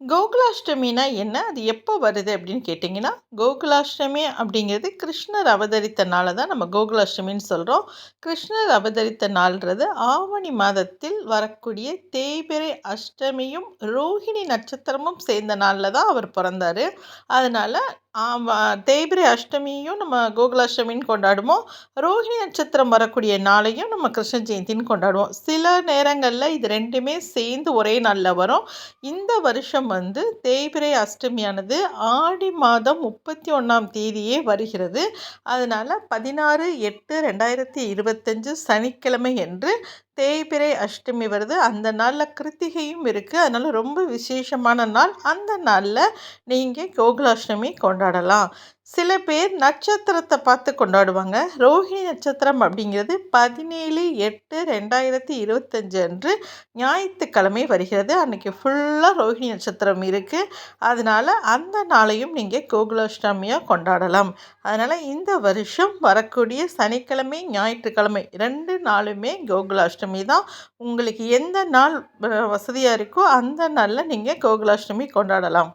கோகுலாஷ்டமினா என்ன? அது எப்போ வருது அப்படின்னு கேட்டிங்கன்னா, கோகுலாஷ்டமி அப்படிங்கிறது கிருஷ்ணர் அவதரித்த நாள தான் நம்ம கோகுலாஷ்டமின்னு சொல்கிறோம் கிருஷ்ணர் அவதரித்த நாள்ன்றது ஆவணி மாதத்தில் வரக்கூடிய தேய்பிரை அஷ்டமியும், ரோஹிணி நட்சத்திரமும் சேர்ந்த நாளில் தான் அவர் பிறந்தார் அதனால் தேய்பிரை அஷ்டமியும் நம்ம கோகுலாஷ்டமின்னு கொண்டாடுவோம். ரோஹிணி நட்சத்திரம் வரக்கூடிய நாளையும் நம்ம கிருஷ்ண ஜெயந்தின்னு கொண்டாடுவோம். சில நேரங்களில் இது ரெண்டுமே சேர்ந்து ஒரே நாளில் வரும். இந்த வருஷம் வந்து தேய்பிரை அஷ்டமியானது ஆடி மாதம் 31ஆம் தேதியே வருகிறது. அதனால் பதினாறு எட்டு ரெண்டாயிரத்தி இருபத்தஞ்சு சனிக்கிழமை அன்று தேய்பிறை அஷ்டமி வருது. அந்த நாளில் கிருத்திகையும் இருக்குது அதனால் ரொம்ப விசேஷமான நாள். அந்த நாளில் நீங்கள் கோகுலாஷ்டமி கொண்டாடலாம். சில பேர் நட்சத்திரத்தை பார்த்து கொண்டாடுவாங்க. ரோஹிணி நட்சத்திரம் அப்படிங்கிறது 17/8/2025 அன்று ஞாயிற்றுக்கிழமை வருகிறது. அன்னைக்கு ஃபுல்லாக ரோஹிணி நட்சத்திரம் இருக்குது அதனால அந்த நாளையும் நீங்கள் கோகுலாஷ்டமியாக கொண்டாடலாம். அதனால் இந்த வருஷம் வரக்கூடிய சனிக்கிழமை, ஞாயிற்றுக்கிழமை ரெண்டு நாளுமே கோகுலாஷ்டமி தான். உங்களுக்கு எந்த நாள் வ இருக்கோ அந்த நாளில் நீங்கள் கோகுலாஷ்டமி கொண்டாடலாம்.